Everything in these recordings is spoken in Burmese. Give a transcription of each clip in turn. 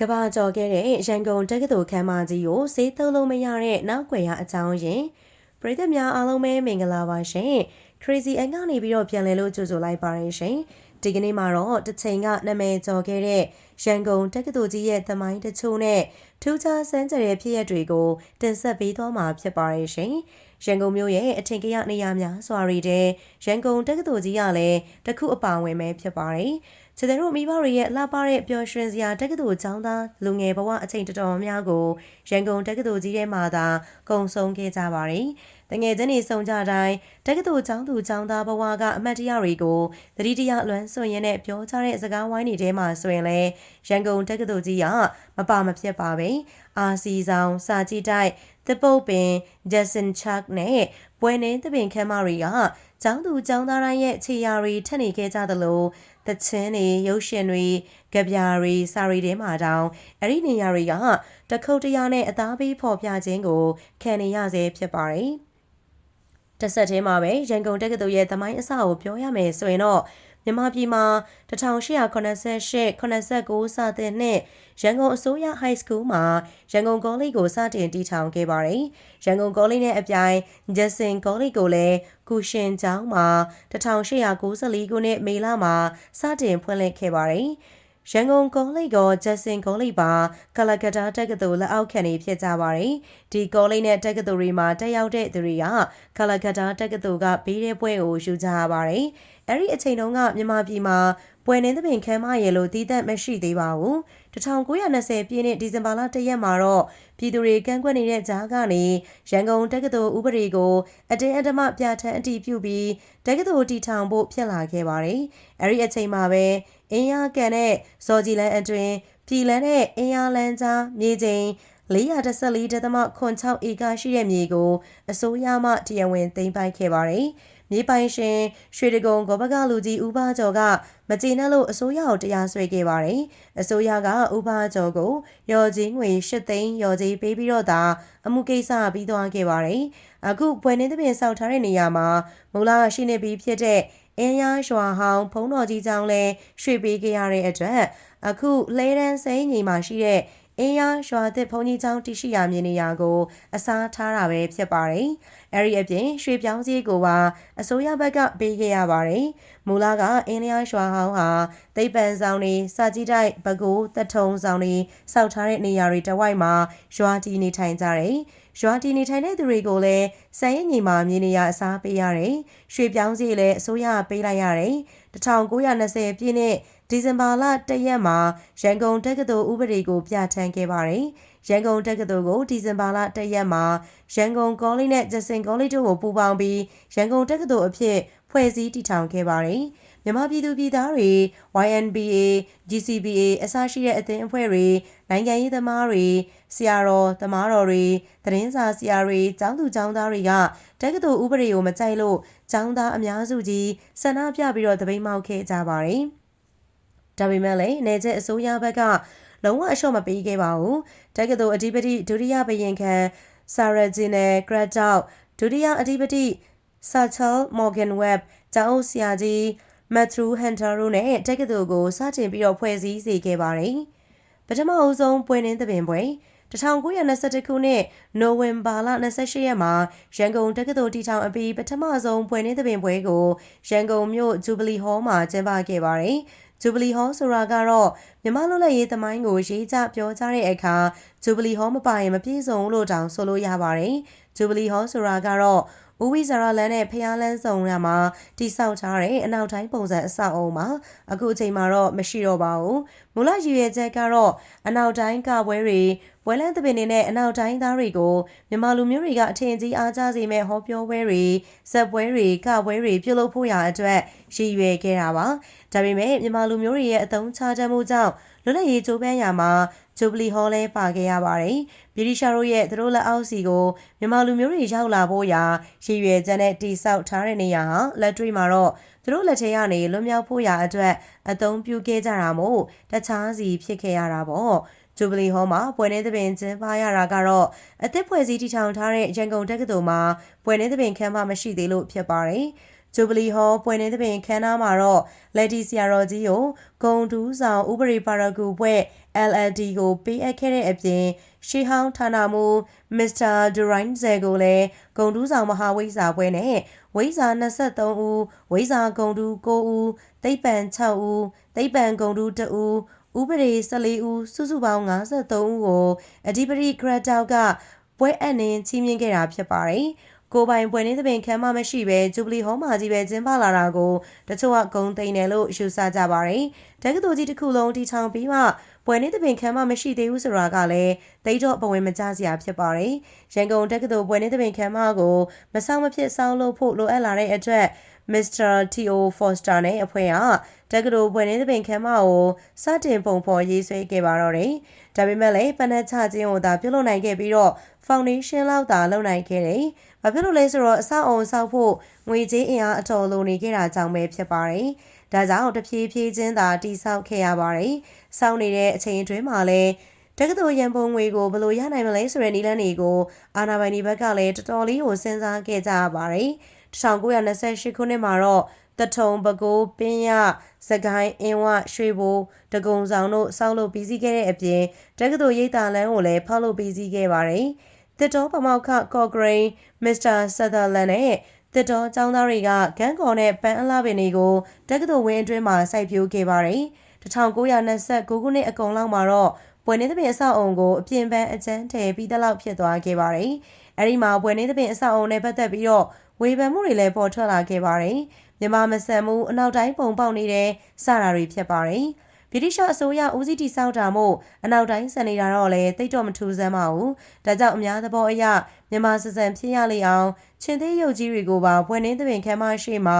ကဘာကျော်ခဲ့တဲ့ရန်ကုန်တက္ကသိုလ်ခမ်းမကြီးကိုဈေးသုံးလို့မရတဲ့နောက်ွယ်ရအကြောင်းရင်းပရိသတ်များအားလုံးပဲမင်္ဂလာပါရှင် Crazy အန်ကနေပြီးတော့ပြန်လည်လို့ကြိုဆိုလိုက်ပါရရှင် ဒီကနေ့မှာတော့တစ်ချိန်ကနာမည်ကျော်ခဲ့တဲ့ရန်ကုန်တက္ကသိုလ်ကြီးရဲ့သမိုင်းတချို့နဲ့ထူးခြားစမ်းကြတဲ့ဖြစ်ရပ်တွေကိုတင်ဆက်ပေးသွားမှာဖြစ်ပါရဲ့ရှင်ရန်ကုန်မြို့ရဲ့အထင်ကရနေရာများစွာတွေတဲ့ရန်ကုန်တက္ကသိုလ်ကြီးကလည်းတခုအပါဝင်ပဲဖြစ်ပါတယ်ခြေတို့မိဘတွေရဲ့လှပတဲ့ပျော်ရွှင်စရာတက္ကသိုလ်ကျောင်းသားလူငယ်ဘဝအချိန်တော်တော်များကိုရန်ကုန်တက္ကသိုလ်ကြီးထဲမှာသာကုံဆုံးခဲ့ကြပါတယ်။ တငယ်ချင်းတွေစုံကြတိုင်းတက္ကသိုလ်ကျောင်းသူကျောင်းသားဘဝကအမတ်တရားတွေကိုသတိတရားလွမ်းဆွရင်းနဲ့ပြောကြတဲ့စကားဝိုင်းတွေထဲမှာဆိုရင်လည်းရန်ကုန်တက္ကသိုလ်ကြီးကမပါမဖြစ်ပါပဲ။အာစီဆောင်စာကြည့်တိုက်သပုတ်ပင်ဂျက်ဆန်ချက်နဲ့ပွဲနေသပင်ခမ်းမတွေကကျောင်းသူကျောင်းသားတိုင်းရဲ့ခြေရာတွေထက်နေခဲ့ကြသလိုသချင်းတွေရုပ်ရှင်တွေကြပြာတွေစာရီတွေမှာတောင်အဲ့ဒီနေရာတွေကတခုတ်တရားနဲ့အသားပေးဖော်ပြခြင်းကိုခံနေရစေဖြစ်ပါတယ်။ တစ်ဆက်တည်းမှာပဲရန်ကုန်တက္ကသိုလ်ရဲ့သမိုင်းအစကိုပြောရမယ်ဆိုရင်တော့မြန်မာပြည်မှာ1888 89စတဲ့နှစ်ရန်ကုန်အစိုးရ High School မှာရန်ကုန်ကောလိပ်ကိုစတင်တည်ထောင်ခဲ့ပါတယ်။ရန်ကုန်ကောလိပ်နဲ့အပြိုင်ဂျက်ဆင်ကောလိပ်ကိုလည်းကုရှင်ကျောင်းမှာ1894ခုနှစ်မေလမှာစတင်ဖွင့်လှစ်ခဲ့ပါတယ်။ ရန်ကုန်ကောလိပ်ကဂျက်ဆင်ကောလိပ်ပါကလကတာတက္ကသိုလ်လက်အောက်ခံနေဖြစ်ကြပါတယ်။ဒီကောလိပ်နဲ့တက္ကသိုလ်တွေမှာတက်ရောက်တဲ့သူတွေကကလကတာတက္ကသိုလ်ကဘေးတဲ့ပွဲကိုယူကြရပါတယ်။အဲ့ဒီအချိန်တုန်းကမြန်မာပြည်မှာ ပွဲနေသပင်ခမ်းမရေလို့တည်တတ်မရှိသေးပါဘူး1920ပြည့်နှစ်ဒီဇင်ဘာလ1ရက်မှာတော့ပြည်သူတွေကန့်ကွက်နေတဲ့ကြားကနေရန်ကုန်တက္ကသိုလ်ဥပဒေကိုအတင်းအဓမ္မပြဋ္ဌာန်းအတည်ပြုပြီးတက္ကသိုလ်တည်ထောင်ဖို့ဖြစ်လာခဲ့ပါတယ်။အဲဒီအချိန်မှာပဲအင်းရကန်နဲ့ဇော်ကြည်လန်းအတွင်ပြည်လန်းနဲ့အင်းရလန်းကြားမြေချိန်414.6ဧကရှိတဲ့မြေကိုအစိုးရမှတရားဝင်သိမ်းပိုက်ခဲ့ပါတယ်။ မြေပိုင်ရှင်ရွှေတကုံဂောဘကလူကြီးဦးပါကျော်ကမကျေနပ်လို့အစိုးရကိုတရားစွဲခဲ့ပါတယ်။အစိုးရကဦးပါကျော်ကိုရော်ကြီးငွေ၈သိန်းရော်ကြီးပေးပြီးတော့သာအမှုကိစ္စပြီးသွားခဲ့ပါတယ်။အခုဘွယ်နေသဖြင့်စောက်ထားတဲ့နေရာမှာမူလရှိနေပြီးဖြစ်တဲ့အင်းရရွာဟောင်းဖုံးတော်ကြီးကျောင်းလဲရွှေ့ပေးခဲ့ရတဲ့အတွက်အခုလဲတန်းစိမ်းညီမှာရှိတဲ့ အင်းရရွာသစ်ဘုံကြီးကျောင်းတရှိရာမြေနေရာကို အစားထားတာပဲဖြစ်ပါတယ်။အဲဒီအပြင်ရွှေပြောင်းစည်းကိုပါအစိုးရဘက်ကပေးခဲ့ရပါတယ်။မူလကအင်းရရွာဟောင်းဟာသိပ္ပံဆောင်တွေစာကြည့်တိုက်ဘကိုးတထုံဆောင်တွေစောက်ထားတဲ့နေရာတွေတဝိုက်မှာရွာတည်နေထိုင်ကြတယ်။ရွာတည်နေထိုင်တဲ့သူတွေကိုလည်းစံရင်ညီမှာမြေနေရာအစားပေးရတယ်။ရွှေပြောင်းစည်းလည်းအစိုးရပေးလိုက်ရတယ်။1920ပြည့်နှစ် ဒီဇင်ဘာလ၁ရက်မှာရန်ကုန်တက္ကသိုလ်ဥပဒေကိုပြဋ္ဌာန်းခဲ့ပါတယ်။ရန်ကုန်တက္ကသိုလ်ကိုဒီဇင်ဘာလ၁ရက်မှာရန်ကုန်ကောလိပ်နဲ့ဂျစင်ကောလိပ်တို့ကိုပူးပေါင်းပြီးရန်ကုန်တက္ကသိုလ်အဖြစ်ဖွဲ့စည်းတည်ထောင်ခဲ့ပါတယ်။မြန်မာပြည်သူပြည်သားတွေ YNBA, GCBA အစရှိတဲ့အသင်းအဖွဲ့တွေနိုင်ငံရေးသမားတွေဆရာတော်သမားတော်တွေသတင်းစာဆရာတွေကျောင်းသူကျောင်းသားတွေကတက္ကသိုလ်ဥပဒေကိုမကြိုက်လို့ကျောင်းသားအများစုကြီးဆန္ဒပြပြီးတော့တပိတ်မောက်ခဲ့ကြပါတယ်။ ဒါပေမဲ့လည်းနေချက်အစိုးရဘက်ကလုံးဝအလျှော့မပေးခဲ့ပါဘူးတက္ကသိုလ်အဓိပတိဒုတိယဘယင်ခံဆာရဂျီနယ်ဂရက်တောက်ဒုတိယအဓိပတိဆာချယ်မော်ဂန်ဝက်ကျောင်းဆရာကြီးမက်ထရူးဟန်တာရိုနဲ့တက္ကသိုလ်ကိုစတင်ပြီးတော့ဖွဲ့စည်းစေခဲ့ပါတယ်ပထမအဦးဆုံးပွဲနှင်းသဘင်ပွဲ1921ခုနှစ်နိုဝင်ဘာလ28ရက်မှာရန်ကုန်တက္ကသိုလ်တည်ထောင်အပြီးပထမဆုံးပွဲနှင်းသဘင်ပွဲကိုရန်ကုန်မြို့ဂျူဘလီဟောမှာကျင်းပခဲ့ပါတယ်။ ဂျူဘလီဟောဆိုတာကတော့မြမလွတ်လပ်ရေးသမိုင်းကိုရေးကြပြောကြတဲ့အခါဂျူဘလီဟောမပါရင်မပြည့်စုံလို့တောင်ဆိုလို့ရပါတယ်ဂျူဘလီဟောဆိုတာကတော့ ဦးဝိဇာရလန်းနဲ့ဖျားလန်းဆောင်ရမှာတိဆောက်ထားတဲ့အနောက်တိုင်းပုံစံအဆောက်အုံမှာအခုအချိန်မှာတော့မရှိတော့ပါဘူးမူလရည်ရွယ်ချက်ကတော့အနောက်တိုင်းကပွဲတွေဝဲလန်းသပင်တွေနဲ့အနောက်တိုင်းသားတွေကိုမြန်မာလူမျိုးတွေကအထင်ကြီးအားကြစေမဲ့ဟောပြောပွဲတွေဇက်ပွဲတွေကပွဲတွေပြုလုပ်ဖို့ရာအတွက်ရည်ရွယ်ခဲ့တာပါဒါပေမဲ့မြန်မာလူမျိုးတွေရဲ့အသုံးချတတ်မှုကြောင့် လွတ်လပ်ရေးကြိုးပမ်းရာမှာဂျူဘလီဟောလဲပါခဲ့ရပါတယ်။ဗြိတိရှားတို့ရဲ့သူတို့လက်အောက်စီကိုမြန်မာလူမျိုးတွေရောက်လာဖို့ရာရည်ရွယ်ချက်နဲ့တိစောက်ထားတဲ့နေရာဟာလက်တွေ့မှာတော့သူတို့လက်ထဲကနေလွတ်မြောက်ဖို့ရာအတွက်အသုံးပြုခဲ့ကြတာမို့တခြားစီဖြစ်ခဲ့ရတာပေါ့။ဂျူဘလီဟောမှာပွဲနေသပင်ကျင်းပရတာကတော့အသစ်ဖွဲ့စည်းတည်ထောင်ထားတဲ့ရန်ကုန်တက္ကသိုလ်မှာပွဲနေသပင်ခမ်းမမရှိသေးလို့ဖြစ်ပါတယ်။ ဂျူဘလီဟောပွဲနေသဖြင့်ခမ်းနားမှာတော့လက်တီဆီယာရော်ကြီးကိုဂုံတူးဆောင်ဥပရိပါရဂူဘွဲ့ LLD ကိုပေးအပ်ခဲ့တဲ့အပြင်ရှေးဟောင်းဌာနမှူးမစ္စတာဒူရိုင်းဇယ်ကိုလည်းဂုံတူးဆောင်မဟာဝိဇ္ဇာပွဲနဲ့ဝိဇ္ဇာ23ဦးဝိဇ္ဇာဂုံတူး9ဦးသိပ္ပံ6ဦးသိပ္ပံဂုံတူး2ဦးဥပဒေ14ဦးစုစုပေါင်း53ဦးကိုအဓိပတိဂရက်တောက်ကပွဲအပ်နှင်းချီးမြှင့်ခဲ့တာဖြစ်ပါတယ်။ ကိုပိုင်ပွဲနေသပင်ခံမမရှိပဲဂျူဘလီဟောမှာကြီးပဲကျင်းပလာတာကိုတချို့ကဂုံသိမ်းတယ်လို့ယူဆကြပါတယ်။တက္ကသိုလ်ကြီးတစ်ခုလုံးတီထောင်ပြီးမှပွဲနေသပင်ခံမမရှိသေးဘူးဆိုတာကလည်းတိတ်တော့ပဝင်မကြစရာဖြစ်ပါတယ်။ရန်ကုန်တက္ကသိုလ်ပွဲနေသပင်ခံမကိုမဆောင်မဖြစ်ဆောင်းလို့ဖို့လိုအပ်လာတဲ့အတွက်မစ္စတာတီအိုဖော့စတာနဲ့အဖွဲ့ကတက္ကသိုလ်ဘွယ်နေသပင်ခမ်းမကိုစတင်ပုံဖော်ရေးဆွဲခဲ့ပါတော့တယ်။ဒါပေမဲ့လည်းပနက်ချခြင်းကိုသာပြုလုပ်နိုင်ခဲ့ပြီးတော့ foundation လောက်သာလုပ်နိုင်ခဲ့တယ်။ဘာဖြစ်လို့လဲဆိုတော့အဆောက်အုံဆောက်ဖို့ငွေကြေးအင်အားအတော်လိုနေခဲ့တာကြောင့်ပဲဖြစ်ပါတယ်။ဒါကြောင့်တဖြည်းဖြည်းချင်းသာတိဆောက်ခဲ့ရပါတယ်။စောင့်နေတဲ့အချိန်အတွင်းမှာလည်းတက္ကသိုလ်ရန်ပုံငွေကိုဘယ်လိုရနိုင်မလဲဆိုတဲ့နည်းလမ်းတွေကိုအာနာပိုင်ဒီဘက်ကလည်းတော်တော်လေးကိုစဉ်းစားခဲ့ကြရပါတယ်။1928ခုနှစ်မှာတော့တထုံပကိုးပင်းရစကိုင်းအင်းဝရွှေဘိုတကုံဆောင်တို့စောက်လုပ်ပြီးစီးခဲ့တဲ့အပြင်တက္ကသိုလ်ရိပ်သာလမ်းကိုလည်းဖောက်လုပ်ပြီးစီးခဲ့ပါတယ်။ တစ်တော်ပမောက္ခကော့ဂရိန်မစ္စတာဆာသာလန်နဲ့တစ်တော်ចောင်းသားတွေကဂန်းကော်နဲ့ပန်းအလှပင်တွေကိုတက္ကသိုလ်ဝင်းအတွင်းမှာစိုက်ပျိုးခဲ့ပါတယ်။1929ခုနှစ်အကုန်လောက်မှာတော့ဘွယ်နေသဖြင့်အဆောက်အုံကိုအပြင်ပန်းအကျန်းထည်ပြီးတလောက်ဖြစ်သွားခဲ့ပါတယ်။အဲဒီမှာဘွယ်နေသဖြင့်အဆောက်အုံနဲ့ပတ်သက်ပြီးတော့ဝေဖန်မှုတွေလည်းပေါ်ထွက်လာခဲ့ပါတယ်။မြန်မာမဆန်မှုအနောက်တိုင်းပုံပေါက်နေတဲ့စတာတွေဖြစ်ပါတယ်။ ဗြိတိရှအစိုးရဦးစီးတည်ဆောက်တာမို့အနောက်တိုင်းစံနေတာတော့လည်းတိတ်တော့မထူးဆန်းပါဘူး။ဒါကြောင့်အများသဘောအရမြန်မာစစံဖြစ်ရလေအောင်ချင်းသေးရုပ်ကြီးတွေကိုပါပွင့်နှင်းသပင်ခမ်းမရှိမှာ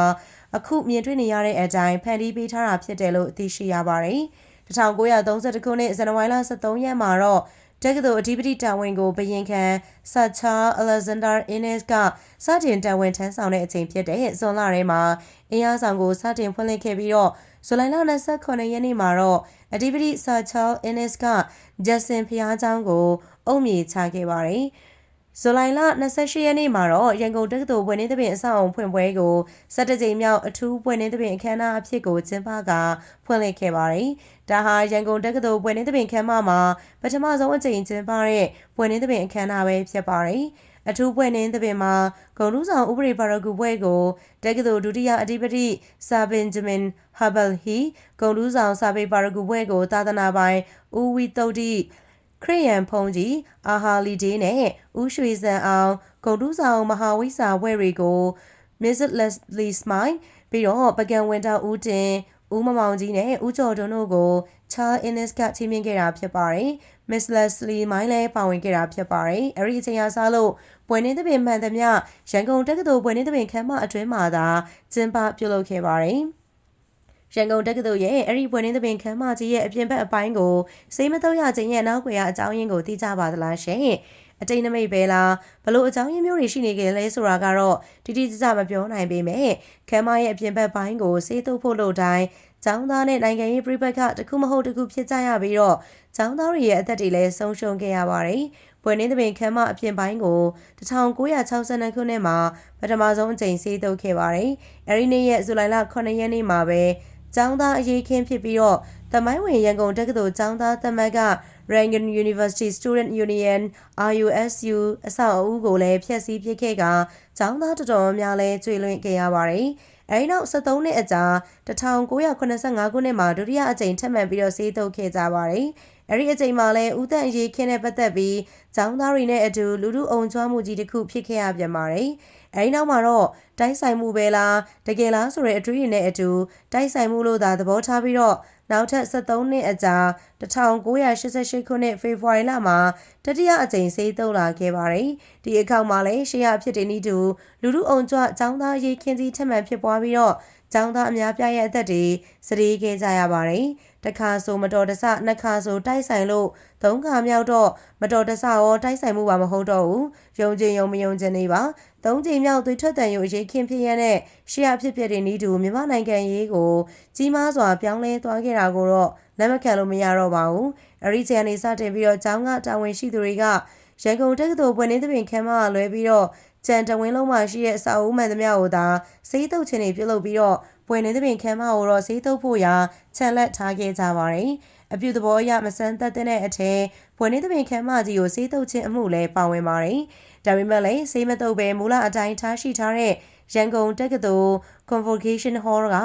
အခုမြင်တွေ့နေရတဲ့အတိုင်းဖန်တီးပေးထားတာဖြစ်တယ်လို့သိရှိရပါတယ်။1932ခုနှစ်ဇန်နဝါရီလ23ရက်မှာတော့ တက္ကသိုလ်အဓိပတိတာဝန်ကိုဘရင်ခံဆာချာအလက်ဇန်ဒါအင်းနစ်ကစတင်တာဝန်ထမ်းဆောင်တဲ့အချိန်ဖြစ်တဲ့ဇွန်လထဲမှာအင်အားဆောင်ကိုစတင်ဖွင့်လှစ်ခဲ့ပြီးတော့ဇူလိုင်လ29ရက်နေ့မှာတော့အဓိပတိဆာချာအင်းနစ်ကဂျက်စင်ဖျားချောင်းကိုအုံမြေချခဲ့ပါတယ်။ ဇူလိုင်လ28ရက်နေ့မှာတော့ရန်ကုန်တက္ကသိုလ်ဘွယ်နှင်းသပင်အဆောက်အုံဖွင့်ပွဲကို17ကြိမ်မြောက်အထူးဘွယ်နှင်းသပင်အခမ်းအနားအဖြစ်ကိုကျင်းပကဖွင့်လှစ်ခဲ့ပါတယ်။ဒါဟာရန်ကုန်တက္ကသိုလ်ဘွယ်နှင်းသပင်ခမ်းမမှာပထမဆုံးအကြိမ်ကျင်းပတဲ့ဘွယ်နှင်းသပင်အခမ်းအနားပဲဖြစ်ပါတယ်။အထူးဘွယ်နှင်းသပင်မှာဂုံလူဆောင်ဥပဒေပါရဂူဘွဲကိုတက္ကသိုလ်ဒုတိယအဓိပတိဆာဘင်ဂျမင်ဟဘယ်ဟီဂုံလူဆောင်စာပေပါရဂူဘွဲကိုသာသနာပိုင်ဦးဝီတုတ်တိ ခရိယန်ဖုံးကြီးအာဟာလီဒေးနဲ့ဦးရွှေစံအောင်ဂုံတူးဆောင်မဟာဝိစာဝဲတွေကို Mrs. Leslie Smile ပြီးတော့ပကံဝင်တာဦးတင်ဦးမမောင်ကြီးနဲ့ဦးကျော်တွန်းတို့ကို Charles Innes ကချီးမြှင့်ခဲ့တာဖြစ်ပါတယ်။ Miss Leslie မိုင်းလည်းပါဝင်ခဲ့တာဖြစ်ပါတယ်။အဲဒီအချိန်အားစားလို့ပွဲနေသပင်မှန်သမျှရန်ကုန်တက္ကသိုလ်ပွဲနေသပင်ခမ်းမအတွင်းမှာသာကျင်းပပြုလုပ်ခဲ့ပါတယ်။ ရန်ကုန်တက္ကသိုလ်ရဲ့အဲ့ဒီပွင့်နှင်းသပင်ခမ်းမကြီးရဲ့အပြင်ဘက်အပိုင်းကိုစိတ်မတော့ရခြင်းရဲ့နောက်ွယ်ရအကြောင်းရင်းကိုသိကြပါသလားရှင်အတိတ်နမိတ်ပဲလားဘလို့အကြောင်းရင်းမျိုးတွေရှိနေကြလဲဆိုတာကတော့တိတိကျကျမပြောနိုင်ပေမဲ့ခမ်းမရဲ့အပြင်ဘက်ပိုင်းကိုစေးထုတ်ဖို့လို့တိုင်းကျောင်းသားနဲ့နိုင်ငံရေးပြည်ပကတခုမဟုတ်တခုဖြစ်ကြရပြီးတော့ကျောင်းသားတွေရဲ့အသက်တွေလည်းဆုံးရှုံးခဲ့ရပါတယ်။ဘွယ်နှင်းသပင်ခမ်းမအပြင်ပိုင်းကို1962ခုနှစ်မှာပထမဆုံးအကြိမ်စေးထုတ်ခဲ့ပါတယ်။အဲဒီနေ့ရဲ့ဇူလိုင်လ9ရက်နေ့မှာပဲ ကျောင်းသားအရေးခင်းဖြစ်ပြီးတော့တမိုင်းဝင်ရန်ကုန်တက္ကသိုလ်ကျောင်းသားသမဂ္ဂ Rangan University Student Union RUSU အဆောက်အဦကိုလည်းဖျက်ဆီးပစ်ခဲ့ကကျောင်းသားတော်တော်များလည်းကျွေလွင့်ခဲ့ရပါတယ်။အဲဒီနောက်73နှစ်အကြာ1985ခုနှစ်မှာဒုတိယအကြိမ်ထပ်မံပြီးတော့စေးတုပ်ခဲ့ကြပါတယ်။ အဲဒီအကြိမ်မှာလည်းဦးတန့်အရေးခင်းနဲ့ပတ်သက်ပြီးကျောင်းသားတွေနဲ့အတူလူလူအုံချွားမှုကြီးတစ်ခုဖြစ်ခဲ့ရပြန်ပါတယ်။အဲဒီနောက်မှာတော့တိုက်ဆိုင်မှုပဲလားတကယ်လားဆိုတဲ့အတွေ့အကြုံနဲ့အတူတိုက်ဆိုင်မှုလို့သာသဘောထားပြီးတော့နောက်ထပ်73နှစ်အကြာ1988ခုနှစ်ဖေဖော်ဝါရီလမှာ တတိယအကြိမ်စေးသုံးလာခဲ့ပါတယ်။ဒီအကောင့်မှာလည်းရှေ့ရဖြစ်တဲ့နည်းတူလူလူအုံကြွအကြောင်းသားရေးခင်းစည်းထက်မှန်ဖြစ်ပွားပြီးတော့ကျောင်းသားအများပြရဲ့အသက်တွေစရီးခဲ့ကြရပါတယ်။တခါဆိုမတော်တဆနှစ်ခါဆိုတိုက်ဆိုင်လို့သုံးခါမြောက်တော့မတော်တဆရောတိုက်ဆိုင်မှုပါမဟုတ်တော့ဘူး။ယုံကြည်ယုံမယုံကြည်နေပါ။သုံးချိန်မြောက်သွေးထွက်တန်ရုပ်အရေးခင်ဖြစ်ရတဲ့ရှေ့ရဖြစ်ဖြစ်တဲ့ဤသူမြန်မာနိုင်ငံရေးကိုကြီးမားစွာပြောင်းလဲသွားခဲ့တာကိုတော့လက်မခံလို့မရတော့ပါဘူး။ အဲဒီချိန်ကနေစတင်ပြီးတော့ကျောင်းကတာဝန်ရှိသူတွေကရန်ကုန်တက္ကသိုလ်ပွင့်နေသဖြင့်ခမ်းမကလွဲပြီးတော့ကြံတဝင်းလုံးမှာရှိတဲ့အစာအုပ်မှန်သမျှကိုသာစေးတုပ်ခြင်းတွေပြုလုပ်ပြီးတော့ပွင့်နေသဖြင့်ခမ်းမကိုတော့စေးတုပ်ဖို့ရာခြံလက်ထားခဲ့ကြပါတယ်။အပြုသဘောအရမဆန်းသက်တဲ့အထက်ဘွယ်နေသမင်ခမ်းမကြီးကိုစေးတုပ်ခြင်းအမှုလည်းပါဝင်ပါတယ်။ဒါပေမဲ့လည်းစေးမတုပ်ပဲမူလအတိုင်းထားရှိထားတဲ့ ရန်ကုန်တက္ကသိုလ် Convocation Hall က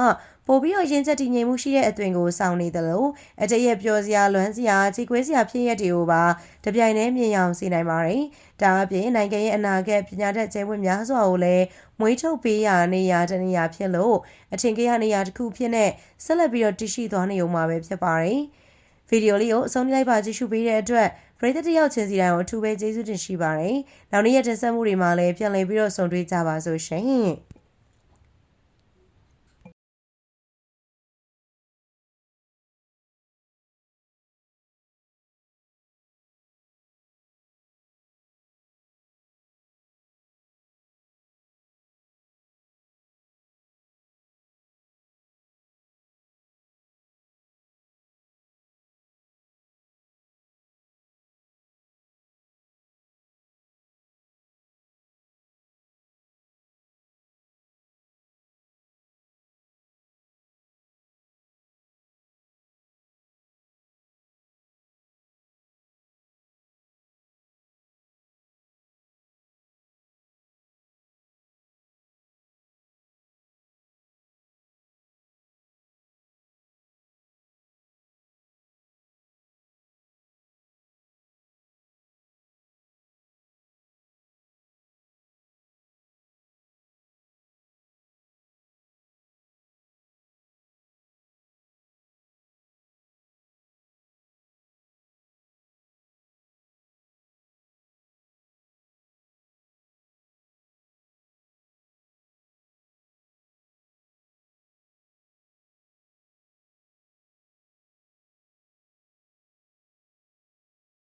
ပို့ပြီးတော့ရင်ချက်တည်ငြိမ်မှုရှိတဲ့အသွင်ကိုဆောင်နေတယ်လို့အတရက်ပျော်စရာလွမ်းစရာကြေကွဲစရာဖြစ်ရတွေကိုပါတပြိုင်တည်းမြင်အောင်စေနိုင်ပါတယ်။ဒါအပြင်နိုင်ငံရဲ့အနာဂတ်ပညာတတ်ကျဲဝင့်များစွာကိုလည်းမွေးထုတ်ပေးရနေရတနေရဖြစ်လို့အထင်ကြီးရနေရတစ်ခုဖြစ်နေဆက်လက်ပြီးတော့တရှိသွားနေုံမှာပဲဖြစ်ပါတယ်။ဗီဒီယိုလေးကိုအဆုံးလိုက်ပါကြည့်ရှုပေးတဲ့အတွက် ပရိသတ်တယောက်ချင်းစီတိုင်းကိုအထူးပဲကျေးဇူးတင်ရှိပါတယ်။နောက်နေ့ရက်တင်ဆက်မှုတွေမှာလည်းပြန်လည်ပြီးတော့ဆုံတွေ့ကြပါစို့ရှင်။